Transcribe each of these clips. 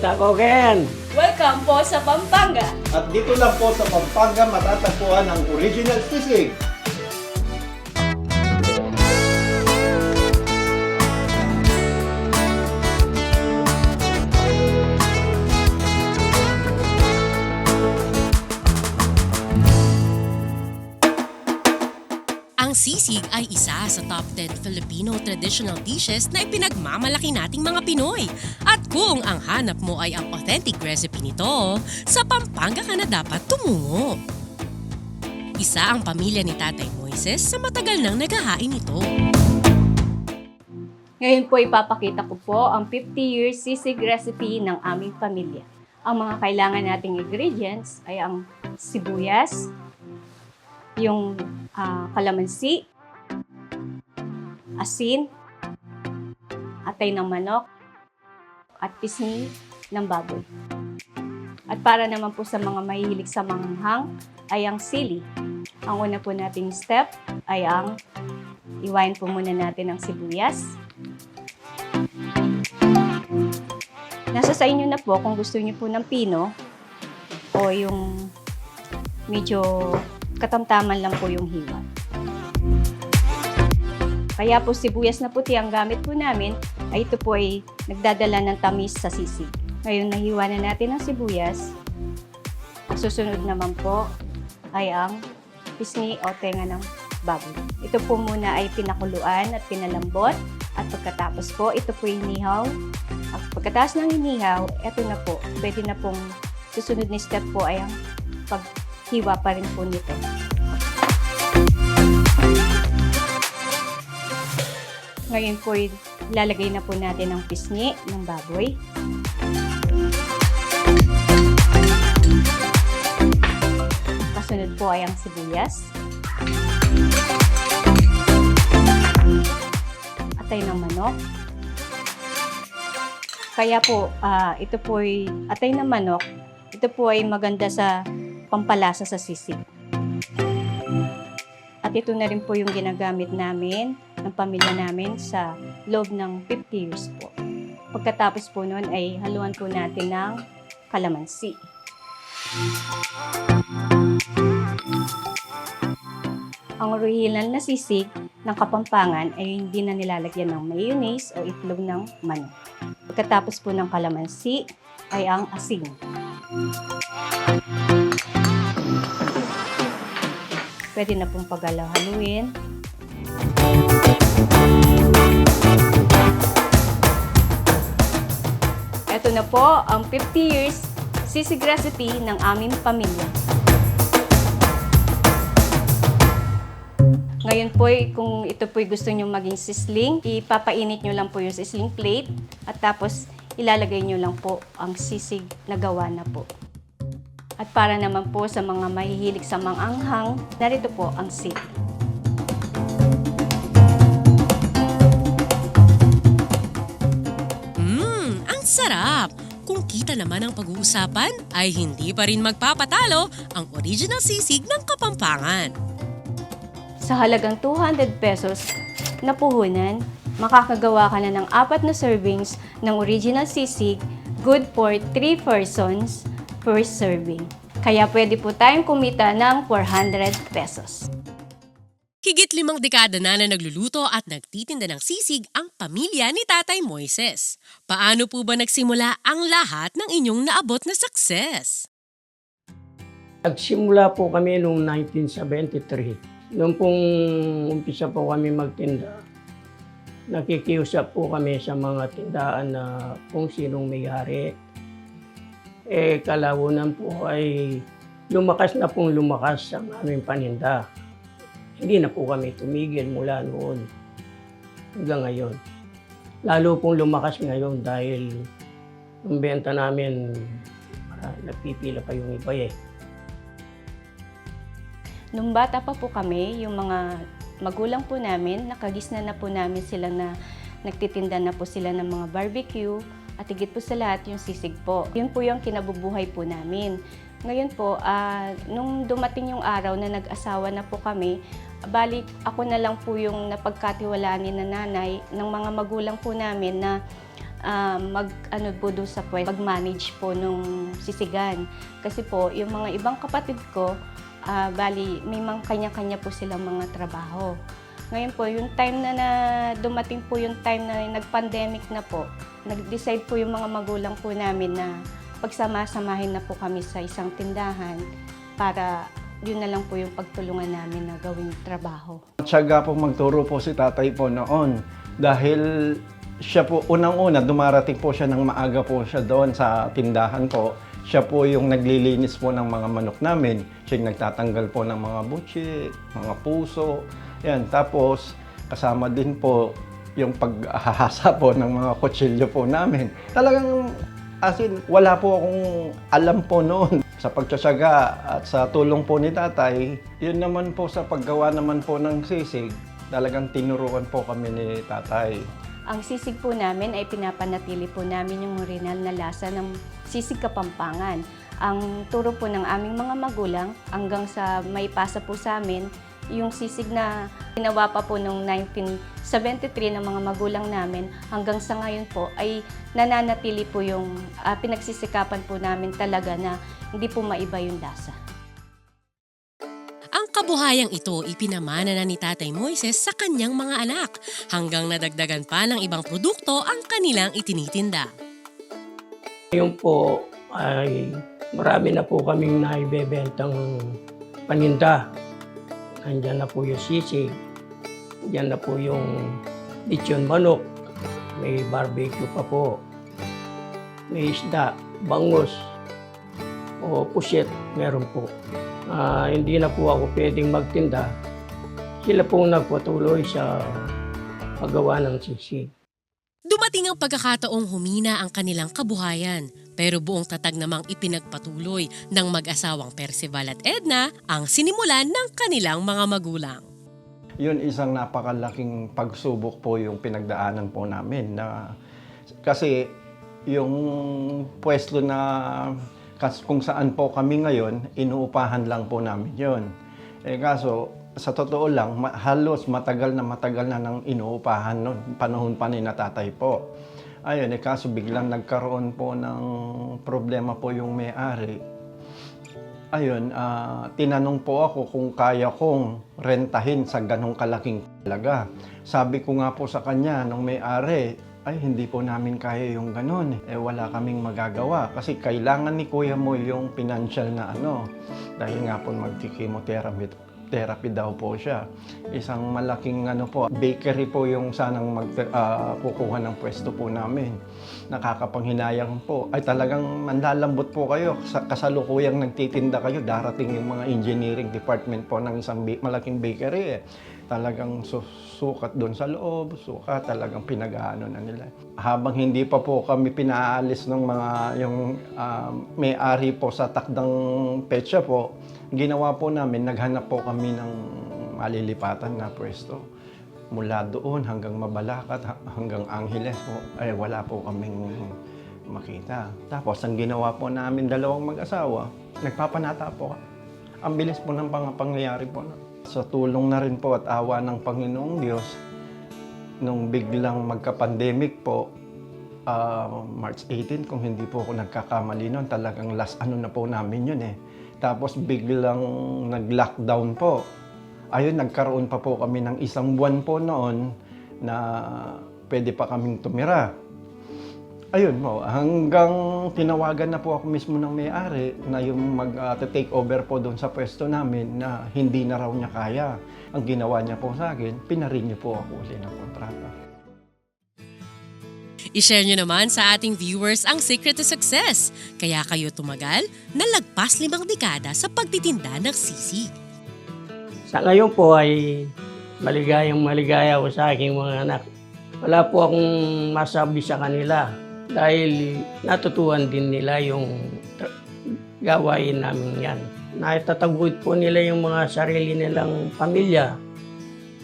Koken! Welcome po sa Pampanga! At dito lang po sa Pampanga matatagpuan ang original sisig. Ang sisig ay isa sa top 10 Filipino traditional dishes na ipinagmamalaki nating mga Pinoy. At kung ang hanap mo ay ang authentic recipe nito, sa Pampanga ka na dapat tumungo. Isa ang pamilya ni Tatay Moises sa matagal nang naghahain ito. Ngayon po ipapakita ko po ang 50 years sisig recipe ng aming pamilya. Ang mga kailangan nating ingredients ay ang sibuyas, yung ah, kalamansi, asin, atay ng manok, at pisngi ng baboy. At para naman po sa mga mahihilig sa manghang ay ang sili. Ang una po nating step ay ang iwain po muna natin ang sibuyas. Nasa sa inyo na po kung gusto niyo po ng pino o yung medyo katamtaman lang po yung hiwa. Kaya po sibuyas na puti ang gamit po namin ay ito po ay nagdadala ng tamis sa sisig. Ngayon nahiwa na natin ang sibuyas. Susunod naman po ay ang pisngi o tenga ng baboy. Ito po muna ay pinakuluan at pinalambot at pagkatapos po ito po inihaw. At pagkatapos ng inihaw, ito na po, pwede na pong susunod na step po ay ang paghiwa pa rin po nito. Ngayon po, ilalagay na po natin ang pisngi ng baboy. Kasunod po ay ang sibuyas. Atay ng manok. Kaya po, ah, ito po ay atay ng manok. Ito po ay maganda sa pampalasa sa sisig. At ito na rin po yung ginagamit namin ng pamilya namin sa loob ng 50 years po. Pagkatapos po noon ay haluan po natin ng kalamansi. Ang original na sisig ng Kapampangan ay hindi na nilalagyan ng mayonnaise o itlog ng manok. Pagkatapos po ng kalamansi ay ang asin. Pwede na pong pagalaw-haluin. Ito na po ang 50 years sisig recipe ng aming pamilya. Ngayon po, kung ito po gusto nyo maging sisling, ipapainit nyo lang po yung sisling plate at tapos ilalagay nyo lang po ang sisig na gawa na po. At para naman po sa mga mahihilig sa mga anghang, narito po ang sili. Mmm, ang sarap! Kung kita naman ang pag-uusapan, ay hindi pa rin magpapatalo ang original sisig ng Kapampangan. Sa halagang 200 pesos na puhunan, makakagawa ka na ng apat na servings ng original sisig, good for 3 persons per serving. Kaya pwede po tayong kumita ng 400 pesos. Higit limang dekada na na nagluluto at nagtitinda ng sisig ang pamilya ni Tatay Moises. Paano po ba nagsimula ang lahat ng inyong naabot na success? Nagsimula po kami noong 1973. Noong pong umpisa po kami magtinda, nakikiusap po kami sa mga tindahan na kung sinong may-ari. Eh, kalawunan po ay lumakas na pong lumakas ang aming paninda. Hindi na po kami tumigil mula noon hanggang ngayon. Lalo pong lumakas ngayon dahil yung benta namin, ah, nagpipila pa yung iba eh. Nung bata pa po kami, yung mga magulang po namin, nakagisna na po namin sila na nagtitinda na po sila ng mga barbecue at higit po sa lahat yung sisig po. Yun po yung kinabubuhay po namin. Ngayon po, ah, nung dumating yung araw na nag-asawa na po kami, balik ako na lang po yung napagkatiwalaan ni na nanay ng mga magulang po namin na ah, mag ano po doon sa pwede mag-manage po nung sisigan. Kasi po yung mga ibang kapatid ko, ah, bali may mga kanya-kanya po silang mga trabaho. Ngayon po, yung time na, na dumating po yung time na nag-pandemic na po, nag-decide po yung mga magulang po namin na pagsama-samahin na po kami sa isang tindahan para yun na lang po yung pagtulungan namin na gawing trabaho. Tiyaga po magturo po si tatay po noon dahil siya po unang-una dumarating po siya ng maaga po siya doon sa tindahan po. Siya po yung naglilinis po ng mga manok namin. Siya yung nagtatanggal po ng mga butchi, mga puso. Yan. Tapos kasama din po yung paghahasa po ng mga kutsilyo po namin. Talagang as in, wala po akong alam po noon sa pagtsatsaga at sa tulong po ni tatay. Yun naman po sa paggawa naman po ng sisig, talagang tinuruan po kami ni tatay. Ang sisig po namin ay pinapanatili po namin yung original na lasa ng sisig kapampangan. Ang turo po ng aming mga magulang hanggang sa may pasa po sa amin, yung sisig na ginawa pa po noong 1973 ng mga magulang namin hanggang sa ngayon po ay nananatili po yung ah, pinagsisikapan po namin talaga na hindi po maiba yung lasa. Ang kabuhayang ito ipinamana na ni Tatay Moises sa kanyang mga anak hanggang nadagdagan pa ng ibang produkto ang kanilang itinitinda. Ngayon po ay marami na po kaming naibebentang paninda. Andyan na po yung sisig, andyan na po yung lechon manok, may barbecue pa po, may isda, bangus, o puset, meron po. Ah, hindi na po ako pwedeng magtinda. Sila po nagpatuloy sa paggawa ng sisig. Dumating ang pagkakataong humina ang kanilang kabuhayan, pero buong tatag namang ipinagpatuloy ng mag-asawang Percival at Edna ang sinimulan ng kanilang mga magulang. Yun isang napakalaking pagsubok po yung pinagdaanan po namin na kasi yung pwesto na kung saan po kami ngayon, inuupahan lang po namin yon. Eh kaso, sa totoo lang, ma- halos matagal na matagal na nang inuupahan noon, panahon pa ni natatay po. Ayun, eh kaso biglang nagkaroon po ng problema po yung may-ari. Ayun, ah, tinanong po ako kung kaya kong rentahin sa ganong kalaking talaga. Sabi ko nga po sa kanya nung may-ari, ay hindi po namin kaya yung ganon. Eh wala kaming magagawa kasi kailangan ni Kuya mo yung financial na ano. Dahil nga po magti-chemotherapy therapy daw po siya. Isang malaking ano po, bakery po yung sanang mag, ah, kukuha ng pwesto po namin. Nakakapanghinayang po. Ay talagang manlalambot po kayo. Sa kasalukuyang nagtitinda kayo, darating yung mga engineering department po ng isang ba- malaking bakery eh. Talagang su- sukat doon sa loob, sukat talagang pinag-ano na nila. Habang hindi pa po kami pinaalis ng mga yung ah, may-ari po sa takdang petsa po, ginawa po namin, naghanap po kami ng malilipatan na pwesto. Mula doon hanggang Mabalacat, ha- hanggang Angeles po, ay wala po kaming makita. Tapos ang ginawa po namin dalawang mag-asawa, nagpapanata po. Ang bilis po ng pang- pangyayari po. Sa tulong na rin po at awa ng Panginoong Diyos, nung biglang magka-pandemic po, ah, March 18, kung hindi po ako nagkakamali noon, talagang last ano na po namin yun eh. Tapos biglang nag-lockdown po. Ayun, nagkaroon pa po kami ng isang buwan po noon na pwede pa kaming tumira. Ayun mo, hanggang tinawagan na po ako mismo ng may-ari na yung mag-take over po doon sa pwesto namin na hindi na raw niya kaya. Ang ginawa niya po sa akin, pinarenew po ako ulit ng kontrata. I-share nyo naman sa ating viewers ang secret to success. Kaya kayo tumagal na lagpas limang dekada sa pagtitinda ng sisig. Sa ngayon po ay maligayang maligaya ako sa aking mga anak. Wala po akong masabi sa kanila dahil natutuhan din nila yung gawain namin yan. Naitataguyod po nila yung mga sarili nilang pamilya.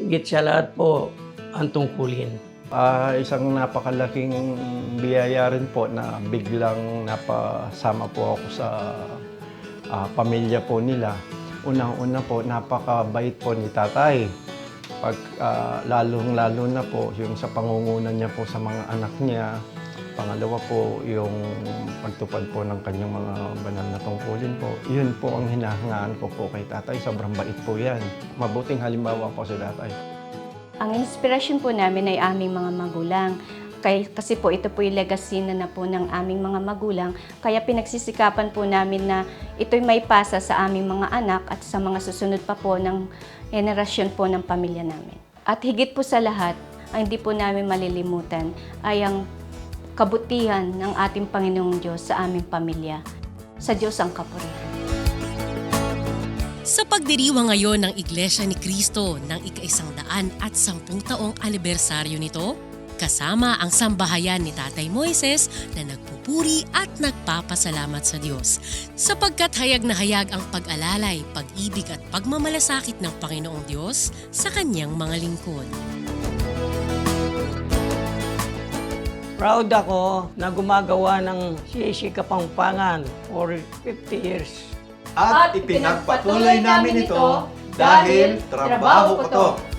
Higit sa lahat po ang tungkulin. Ah, isang napakalaking biyaya rin po na biglang napasama po ako sa ah, pamilya po nila. Unang-una po, napakabait po ni tatay. Pag, ah, lalong-lalo na po, yung sa pangungunan niya po sa mga anak niya, Pangalawa po, yung pagtupad po ng kanyang mga banal na tungkulin po. Yun po ang hinahangaan ko po kay tatay. Sobrang bait po yan. Mabuting halimbawa po si tatay. Ang inspirasyon po namin ay aming mga magulang. Kay, kasi po ito po yung legacy na, na po ng aming mga magulang. Kaya pinagsisikapan po namin na ito'y may pasa sa aming mga anak at sa mga susunod pa po ng generasyon po ng pamilya namin. At higit po sa lahat, ang hindi po namin malilimutan ay ang kabutihan ng ating Panginoong Diyos sa aming pamilya. Sa Diyos ang kapurihan. Sa pagdiriwang ngayon ng Iglesia ni Cristo ng ika-isang daan at sampung taong anibersaryo nito, kasama ang sambahayan ni Tatay Moises na nagpupuri at nagpapasalamat sa Diyos sapagkat hayag na hayag ang pag-alalay, pag-ibig at pagmamalasakit ng Panginoong Diyos sa kanyang mga lingkod. Proud ako na gumagawa ng Sisi Kapampangan for 50 years. At ipinagpatuloy namin ito dahil trabaho ko to.